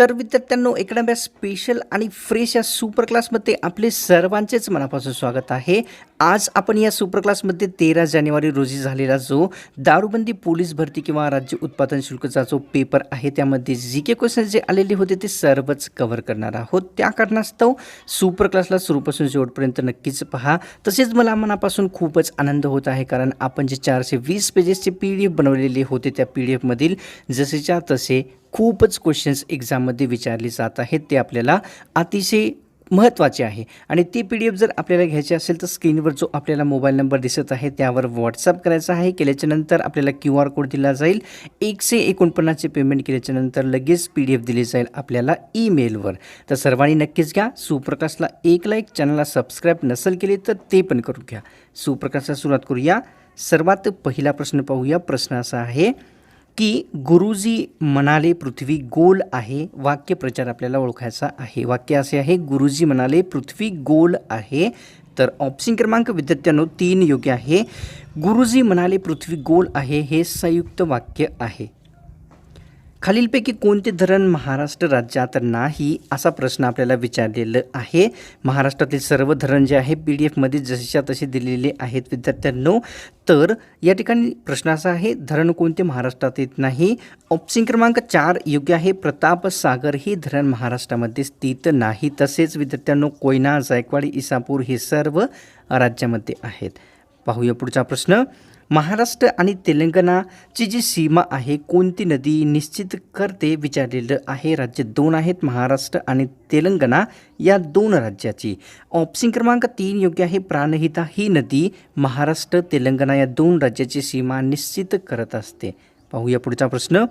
तर विद्यार्थ्यांनो एकडम्या स्पेशल आणि फ्रेश या सुपर क्लासमध्ये आपले सर्वांचेच मनापासून स्वागत आहे. आज आपण या सुपर क्लासमध्ये तेरा जानेवारी रोजी झालेला जो दारूबंदी पोलीस भरती किंवा राज्य उत्पादन शुल्कचा जो पेपर आहे त्यामध्ये जी के क्वेश्चन जे आलेले होते ते सर्वच कव्हर करणार आहोत. त्या कारणास्तव सुपर क्लासला सुरूपासून शेवटपर्यंत नक्कीच पहा. तसेच मला मनापासून खूपच आनंद होत आहे कारण आपण जे चारशे वीस पेजेसचे पी डी एफ बनवलेले होते त्या पी डी एफमधील जसेच्या तसे खूपच क्वेश्चन्स एक्झाममध्ये विचारले जात आहेत. ते आपल्याला अतिशय महत्त्वाचे आहे. आणि ती पी डी एफ जर आपल्याला घ्यायची असेल तर स्क्रीनवर जो आपल्याला मोबाईल नंबर दिसत आहे त्यावर व्हॉट्सअप करायचा आहे. केल्याच्यानंतर आपल्याला क्यू आर कोड दिला जाईल. एकशे एकोणपन्नासचे पेमेंट केल्याच्यानंतर लगेच पी डी एफ दिली जाईल आपल्याला ईमेलवर तर सर्वांनी नक्कीच घ्या. सुप्रकाशला एक लाईक चॅनलला सबस्क्राईब नसेल केले तर ते पण करून घ्या. सुप्रकाशला सुरुवात करूया. सर्वात पहिला प्रश्न पाहूया. प्रश्न असा आहे की गुरुजी म्हणाले पृथ्वी गोल आहे वाक्य प्रचार आपल्याला ओळखायचा आहे. वाक्य असे आहे गुरुजी म्हणाले पृथ्वी गोल आहे. तर ऑप्शन क्रमांक विद्यार्थ्यांनो तीन योग्य आहे. गुरुजी म्हणाले पृथ्वी गोल आहे हे संयुक्त वाक्य आहे. खालीलपैकी कोणते धरण महाराष्ट्र राज्यात नाही असा प्रश्न आपल्याला विचारलेलं आहे. महाराष्ट्रातील सर्व धरण जे आहे पी डी एफमध्ये जसेच्या तसे दिलेले आहेत विद्यार्थ्यांनो. तर या ठिकाणी प्रश्न असा आहे धरण कोणते महाराष्ट्रात येत नाही? ऑप्शन क्रमांक चार योग्य आहे प्रताप सागर हे धरण महाराष्ट्रामध्ये स्थित नाही. तसेच विद्यार्थ्यांनो कोयना जायकवाडी इसापूर हे सर्व राज्यामध्ये आहेत. पाहूया पुढचा प्रश्न. महाराष्ट्र आणि तेलंगणाची जी सीमा आहे कोणती नदी निश्चित करते विचारलेलं आहे. राज्य दोन आहेत महाराष्ट्र आणि तेलंगणा. या दोन राज्याची. ऑप्शन क्रमांक तीन योग्य आहे प्राणहिता ही नदी महाराष्ट्र तेलंगणा या दोन राज्याची सीमा निश्चित करत असते. पाहूया पुढचा प्रश्न.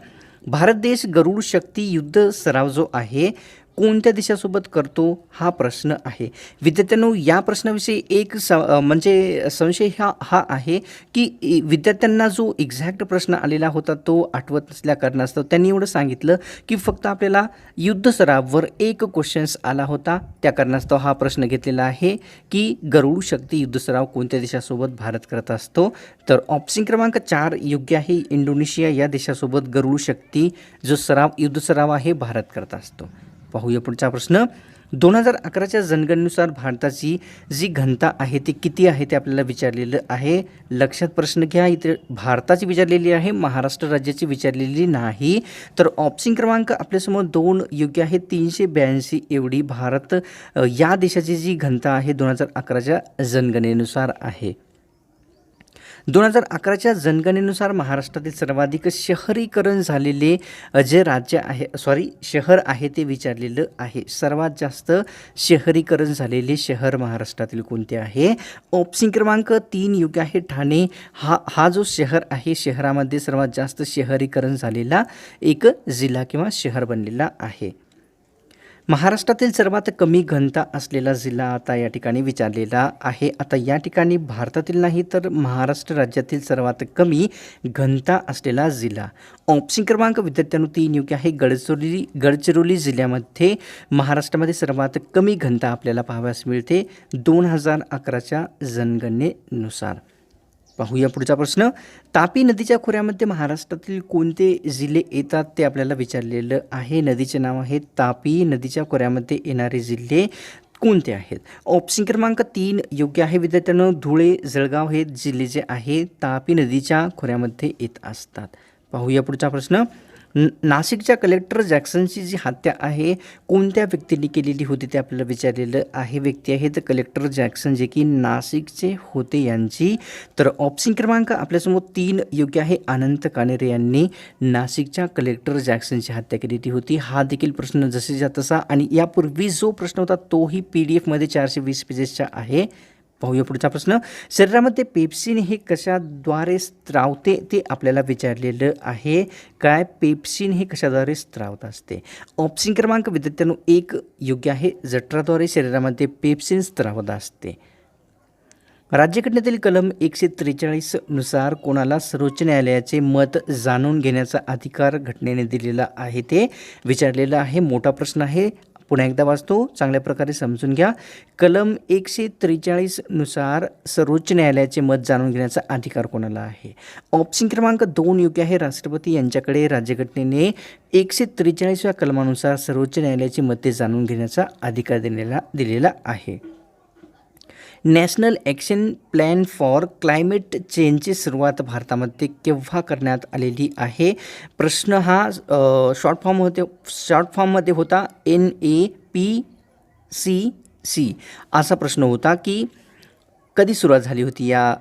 भारत देश गरुड शक्ती युद्ध सराव जो आहे कोणत्या देशासोबत करतो हा प्रश्न आहे. विद्यार्थ्यांनो या प्रश्नाविषयी एक स म्हणजे संशय हा हा आहे की विद्यार्थ्यांना जो एक्झॅक्ट प्रश्न आलेला होता तो आठवत नसल्या कारणास्तव त्यांनी एवढं सांगितलं की फक्त आपल्याला युद्ध सराववर एक क्वेश्चन्स आला होता. त्या कारणास्तव हा प्रश्न घेतलेला आहे की गरुड शक्ती युद्ध सराव कोणत्या देशासोबत भारत करत असतो? तर ऑप्शन क्रमांक चार योग्य आहे. इंडोनेशिया या देशासोबत गरुड शक्ती जो सराव युद्ध सराव आहे भारत करत असतो. पाहूया पुढचा प्रश्न. दोन हजार अकराच्या जनगणनेनुसार भारताची जी घनता आहे ती किती आहे ते आपल्याला विचारलेलं आहे. लक्षात प्रश्न घ्या इथे भारताची विचारलेली आहे महाराष्ट्र राज्याची विचारलेली नाही. तर ऑप्शन क्रमांक आपल्यासमोर दोन योग्य आहे तीनशे ब्याऐंशी एवढी भारत या देशाची जी घनता आहे दोन हजार अकराच्या जनगणनेनुसार आहे. दोन हजार अकराच्या जनगणनेनुसार महाराष्ट्रातील सर्वाधिक शहरीकरण झालेले जे राज्य आहे सॉरी शहर आहे ते विचारलेलं आहे. सर्वात जास्त शहरीकरण झालेले शहर महाराष्ट्रातील कोणते आहे? ऑप्शन क्रमांक तीन योग्य आहे. ठाणे हा हा जो शहर आहे शहरामध्ये सर्वात जास्त शहरीकरण झालेला एक जिल्हा किंवा शहर बनलेला आहे. महाराष्ट्रातील सर्वात कमी घनता असलेला जिल्हा आता या ठिकाणी विचारलेला आहे. आता या ठिकाणी भारतातील नाही तर महाराष्ट्र राज्यातील सर्वात कमी घनता असलेला जिल्हा. ऑप्शन क्रमांक विद्यार्थ्यांनो तीन योग्य आहे. गडचिरोली गडचिरोली जिल्ह्यामध्ये महाराष्ट्रामध्ये सर्वात कमी घनता आपल्याला पाहाव्यास मिळते दोन हजार अकराच्या जनगणनेनुसार. पाहूया पुढचा प्रश्न. तापी नदीच्या खोऱ्यामध्ये महाराष्ट्रातील कोणते जिल्हे येतात ते आपल्याला विचारलेलं आहे. नदीचे नाव आहे तापी. नदीच्या खोऱ्यामध्ये येणारे जिल्हे कोणते आहेत? ऑप्शन क्रमांक तीन योग्य आहे विद्यार्थ्यांनो. धुळे जळगाव हे जिल्हे जे आहे तापी नदीच्या खोऱ्यामध्ये येत असतात. पाहूया पुढचा प्रश्न. नाशिकच्या कलेक्टर जॅक्सनची जी हत्या आहे कोणत्या व्यक्तीने केलेली होती ते आपल्याला विचारलेलं आहे. व्यक्ती आहे तर कलेक्टर जॅक्सन जे की नाशिकचे होते यांची. तर ऑप्शन क्रमांक आपल्यासमोर तीन योग्य आहे. अनंत कानेरे यांनी नाशिकच्या कलेक्टर जॅक्सनची हत्या केलेली होती. हा देखील प्रश्न जसेच्या तसा आणि यापूर्वी जो प्रश्न होता तोही पी डी एफमध्ये चारशे वीस पेजेसचा आहे. पाहूया पुढचा प्रश्न. शरीरामध्ये पेप्सिन हे कशाद्वारे स्त्रावते ते आपल्याला विचारलेलं आहे. काय पेप्सिन हे कशाद्वारे स्त्रावत असते? ऑप्शन क्रमांक विद्यार्थ्यांनो एक योग्य आहे. जठराद्वारे शरीरामध्ये पेप्सिन स्त्रावत असते. राज्यघटनेतील कलम एकशे त्रेचाळीसनुसार कोणाला सर्वोच्च न्यायालयाचे मत जाणून घेण्याचा अधिकार घटनेने दिलेला आहे ते विचारलेलं आहे. मोठा प्रश्न आहे. पुन्हा एकदा वाचतो. चांगल्या प्रकारे समजून घ्या. कलम एकशे त्रेचाळीसनुसार सर्वोच्च न्यायालयाचे मत जाणून घेण्याचा अधिकार कोणाला आहे? ऑप्शन क्रमांक दोन योग्य आहे. राष्ट्रपती यांच्याकडे राज्यघटनेने एकशे त्रेचाळीसव्या कलमानुसार सर्वोच्च न्यायालयाची मते जाणून घेण्याचा अधिकार दिलेला दिलेला आहे. National action plan for climate चेंजची सुरुवात भारतामध्ये केव्हा करण्यात आलेली आहे? प्रश्न हा शॉर्ट फॉर्म होते शॉर्ट फॉर्ममध्ये होता N A P C C असा प्रश्न होता की कधी सुरुवात झाली होती या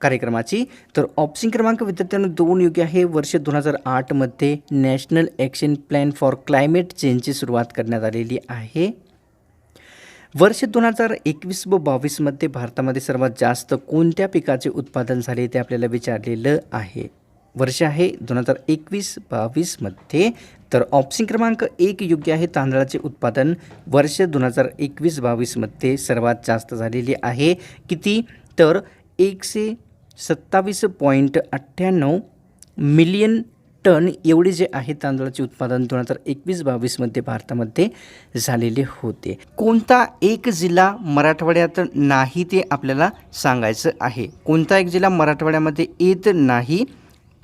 कार्यक्रमाची? तर ऑप्शन क्रमांक विद्यार्थ्यांना दोन योग्य आहे. वर्ष दोन हजार आठमध्ये national action plan for climate चेंजची सुरुवात करण्यात आलेली आहे. वर्ष दोन हजार एकवीस व बावीसमध्ये भारतामध्ये सर्वात जास्त कोणत्या पिकाचे उत्पादन झाले ते आपल्याला विचारलेलं आहे? वर्ष आहे दोन हजार एकवीस बावीसमध्ये तर ऑप्शन क्रमांक एक योग्य आहे तांदळाचे उत्पादन. वर्ष दोन हजार एकवीस बावीसमध्ये सर्वात जास्त झालेले आहे किती? तर एकशे सत्तावीस पॉईंट अठ्ठ्याण्णव मिलियन टन एवढे जे आहे तांदळाचे उत्पादन दोन हजार एकवीस बावीसमध्ये भारतामध्ये झालेले होते. कोणता एक जिल्हा मराठवाड्यात नाही ते आपल्याला सांगायचं आहे? कोणता एक जिल्हा मराठवाड्यामध्ये येत नाही?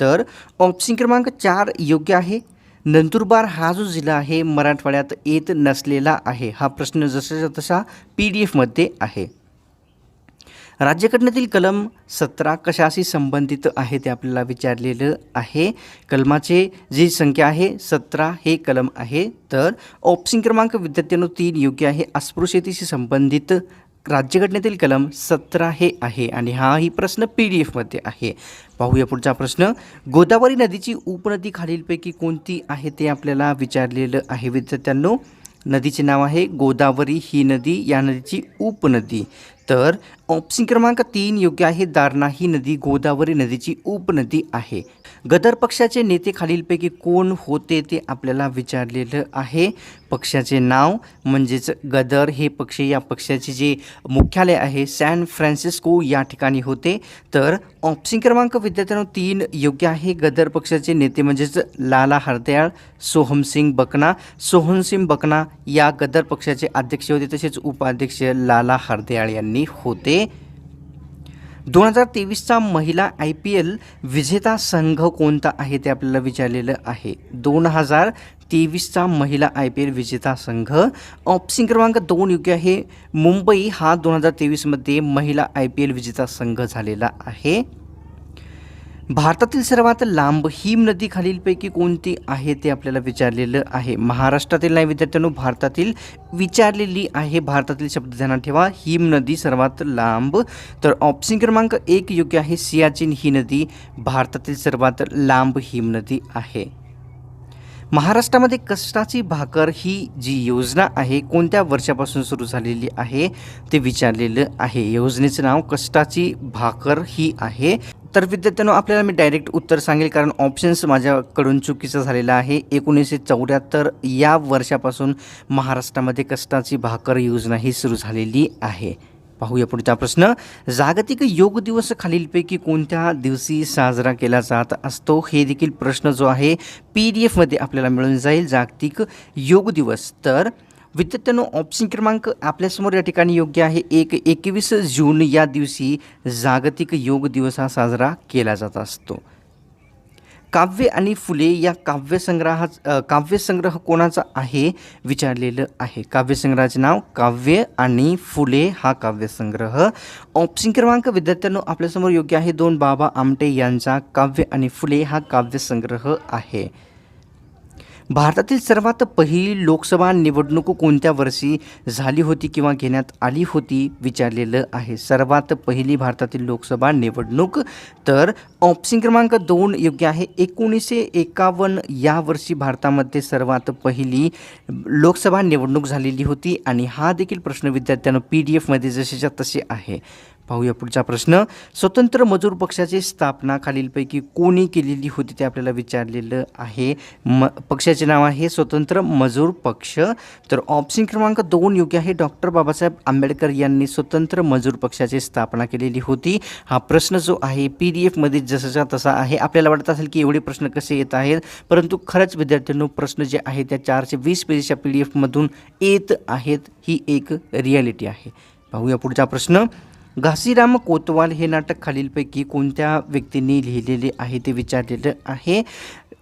तर ऑप्शन क्रमांक चार योग्य आहे. नंदुरबार हा जो जिल्हा आहे मराठवाड्यात येत नसलेला आहे. हा प्रश्न जसाच्या तसा पी डी एफमध्ये आहे. राज्यघटनेतील कलम सतरा कशाशी संबंधित आहे ते आपल्याला विचारलेलं आहे. कलमाचे जी संख्या आहे सतरा हे कलम आहे. तर ऑप्शन क्रमांक विद्यार्थ्यांनो तीन योग्य आहे. अस्पृश्यतेशी संबंधित राज्यघटनेतील कलम सतरा हे आहे आणि हाही प्रश्न पी डी एफमध्ये आहे. पाहूया पुढचा प्रश्न. गोदावरी नदीची उपनदी खालीलपैकी कोणती आहे ते आपल्याला विचारलेलं आहे विद्यार्थ्यांनो. नदीचे नाव आहे गोदावरी. ही नदी या नदीची उपनदी. तर ऑप्शन क्रमांक तीन योग्य आहे. दारणा ही नदी गोदावरी नदीची उपनदी आहे. गदर पक्षाचे नेते खालीलपैकी कोण होते ते आपल्याला विचारलेलं आहे. पक्षाचे नाव म्हणजेच गदर हे पक्ष या पक्षाचे जे मुख्यालय आहे सॅन फ्रान्सिस्को या ठिकाणी होते. तर ऑप्शन क्रमांक विद्यार्थ्यांनो तीन योग्य आहे. गदर पक्षाचे नेते म्हणजेच लाला हरदयाळ सोहमसिंग बकना. सोहनसिंग बकना या गदर पक्षाचे अध्यक्ष होते तसेच उपाध्यक्ष लाला हरदयाळ यांनी होते. दोन हजार तेवीसचा महिला आय पी एल विजेता संघ कोणता आहे ते आपल्याला विचारलेलं आहे. दोन हजार तेवीसचा महिला आय पी एल विजेता संघ. ऑप्शन क्रमांक दोन योग्य आहे. मुंबई हा दोन हजार तेवीसमध्ये महिला आय पी एल विजेता संघ झालेला आहे. भारतातील सर्वात लांब हिम नदी खालीलपैकी कोणती आहे ते आपल्याला विचारलेलं आहे. महाराष्ट्रातील नाही विद्यार्थ्यांनो भारतातील विचारलेली आहे. भारतातील शब्द ध्यानात ठेवा. हिम नदी सर्वात लांब. तर ऑप्शन क्रमांक एक योग्य आहे. सियाचिन ही नदी भारतातील सर्वात लांब हिम नदी आहे. महाराष्ट्रामध्ये कष्टाची भाकर ही जी योजना आहे कोणत्या वर्षापासून सुरू झालेली आहे ते विचारलेलं आहे. योजनेचं नाव कष्टाची भाकर ही आहे. तर विद्यार्थ्यांनो आपल्याला मी डायरेक्ट उत्तर सांगेल कारण ऑप्शन्स माझ्याकडून चुकीचं झालेलं आहे. एकोणीसशे चौऱ्याहत्तर या वर्षापासून महाराष्ट्रामध्ये कष्टाची भाकर योजना ही सुरू झालेली आहे. पाहूया पुढचा प्रश्न. जागतिक योग दिवस खालीलपैकी कोणत्या दिवशी साजरा केला जात असतो? हे देखील प्रश्न जो आहे पी डी एफमध्ये आपल्याला मिळून जाईल जागतिक योग दिवस. तर विद्यार्थ्यांनो ऑप्शन क्रमांक आपल्यासमोर या ठिकाणी योग्य आहे. एक एकवीस जून या दिवशी जागतिक योग दिवस हा साजरा केला जात असतो. काव्य आणि फुले या काव्यसंग्रहा काव्यसंग्रह कोणाचा आहे विचारलेलं आहे. काव्यसंग्रहाचे नाव काव्य आणि फुले हा काव्यसंग्रह ऑप्शन क्रमांक विद्यार्थ्यांनो आपल्यासमोर योग्य आहे दोन बाबा आमटे यांचा काव्य आणि फुले हा काव्यसंग्रह आहे. भारतातील सर्वात पहिली लोकसभा निवडणूक कोणत्या वर्षी झाली होती किंवा घेण्यात आली होती विचारलेलं आहे. सर्वात पहिली भारतातील लोकसभा निवडणूक तर ऑप्शन क्रमांक दोन योग्य आहे. एकोणीसशे एकावन्न या वर्षी भारतामध्ये सर्वात पहिली लोकसभा निवडणूक झालेली होती आणि हा देखील प्रश्न विद्यार्थ्यांना पी डी एफमध्ये जसेच्या तसे आहे. पाहूया पुढचा प्रश्न. स्वतंत्र मजूर पक्षाची स्थापना खालीलपैकी कोणी केलेली होती ते आपल्याला विचारलेलं आहे. म पक्षाचे नाव आहे स्वतंत्र मजूर पक्ष. तर ऑप्शन क्रमांक दोन योग्य आहे. डॉक्टर बाबासाहेब आंबेडकर यांनी स्वतंत्र मजूर पक्षाची स्थापना केलेली होती. हा प्रश्न जो आहे पी डी एफमध्ये जसाचा तसा आहे. आपल्याला वाटत असेल की एवढे प्रश्न कसे येत आहेत? परंतु खरंच विद्यार्थ्यांनो प्रश्न जे आहे त्या चारशे वीस पेजच्या पी डी एफमधून येत आहेत. ही एक रियालिटी आहे. पाहूया पुढचा प्रश्न. घासीराम कोतवाल हे नाटक खालीलपैकी कोणत्या व्यक्तींनी लिहिलेले आहे ते विचारलेलं आहे.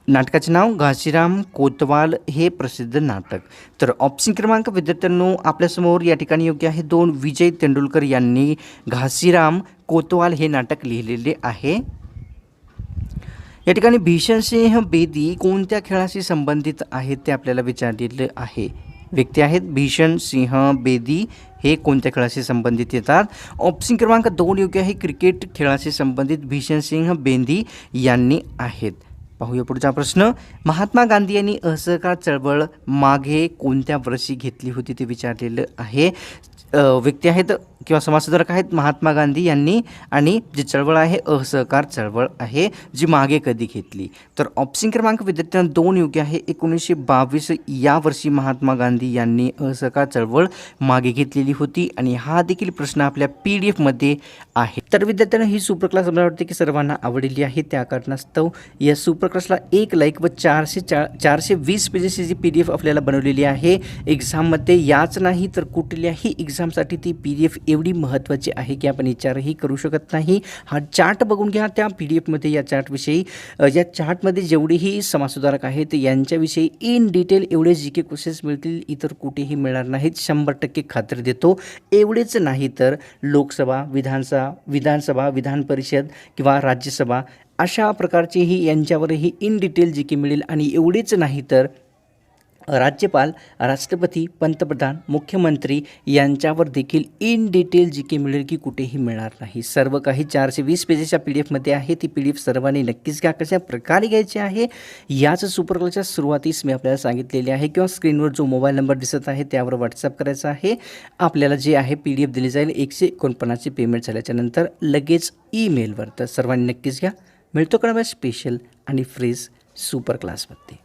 नाटकाचे नाव घासीराम कोतवाल हे प्रसिद्ध नाटक. तर ऑप्शन क्रमांक विद्यार्थ्यांनो आपल्यासमोर या ठिकाणी योग्य आहे दोन विजय तेंडुलकर यांनी घासीराम कोतवाल हे नाटक लिहिलेले आहे. या ठिकाणी भीषणसिंह बेदी कोणत्या खेळाशी संबंधित आहेत ते आपल्याला विचारलेलं आहे. व्यक्ती आहेत भीषण सिंह बेदी हे कोणत्या खेळाशी संबंधित ये ऑप्शन क्रमांक दोन योग्य है क्रिकेट खेळाशी संबंधित भीषण सिंह बेंदी यांनी पाहूया पुढचा प्रश्न. महात्मा गांधी यांनी असहकार चळवळ मागे कोणत्या वर्षी घेतली होती ते विचारलेलं आहे. व्यक्ती आहेत किंवा समाजसुधारक आहेत महात्मा गांधी यांनी आणि जी चळवळ आहे असहकार चळवळ आहे जी मागे कधी घेतली. तर ऑप्शन क्रमांक विद्यार्थ्यांना दोन योग्य आहे. एकोणीसशे बावीस या वर्षी महात्मा गांधी यांनी असहकार चळवळ मागे घेतलेली होती आणि हा देखील प्रश्न आपल्या पी डी एफमध्ये आहे. तर विद्यार्थ्यांना ही सुपरक्लास मला वाटते की सर्वांना आवडलेली आहे. त्या कारणास्तव या सुपर क्लासला एक लाईक व चारशे चार चारशे वीस पेजेसची जी पी डी एफ आपल्याला बनवलेली आहे एक्झाममध्ये याच नाही तर कुठल्याही एक्झामसाठी ती पी डी एफ एवढी महत्त्वाची आहे की आपण विचारही करू शकत नाही. हा चार्ट बघून घ्या त्या पी डी एफमध्ये या चार्टविषयी या चार्टमध्ये जेवढेही समाजसुधारक आहेत यांच्याविषयी इन डिटेल एवढे जी के क्वेश्चन्स मिळतील इतर कुठेही मिळणार नाहीत. शंभर टक्के खात्री देतो. एवढेच नाही तर लोकसभा विधानसभा विधानसभा विधान परिषद किंवा राज्यसभा अशा प्रकारची ही यांच्यावरही इन डिटेल जी के मिळेल आणि एवढेच नाही तर राज्यपाल राष्ट्रपती पंतप्रधान मुख्यमंत्री यांच्यावर देखील इन डिटेल जी के मिळेल की कुठेही मिळणार नाही. सर्व काही चारशे वीस पेजेसच्या पी डी एफमध्ये आहे. ती पी डी एफ सर्वांनी नक्कीच घ्या. कशा प्रकारे घ्यायची आहे? याच सुपरकलच्या सुरुवातीस मी आपल्याला सांगितलेले आहे किंवा स्क्रीनवर जो मोबाईल नंबर दिसत आहे त्यावर व्हॉट्सअप करायचा आहे. आपल्याला जे आहे पी डी एफ दिली जाईल. एकशे एकोणपन्नासची पेमेंट झाल्याच्यानंतर लगेच ईमेलवर तर सर्वांनी नक्कीच घ्या. मिळतो का स्पेशल आणि फ्रीज सुपर क्लासमध्ये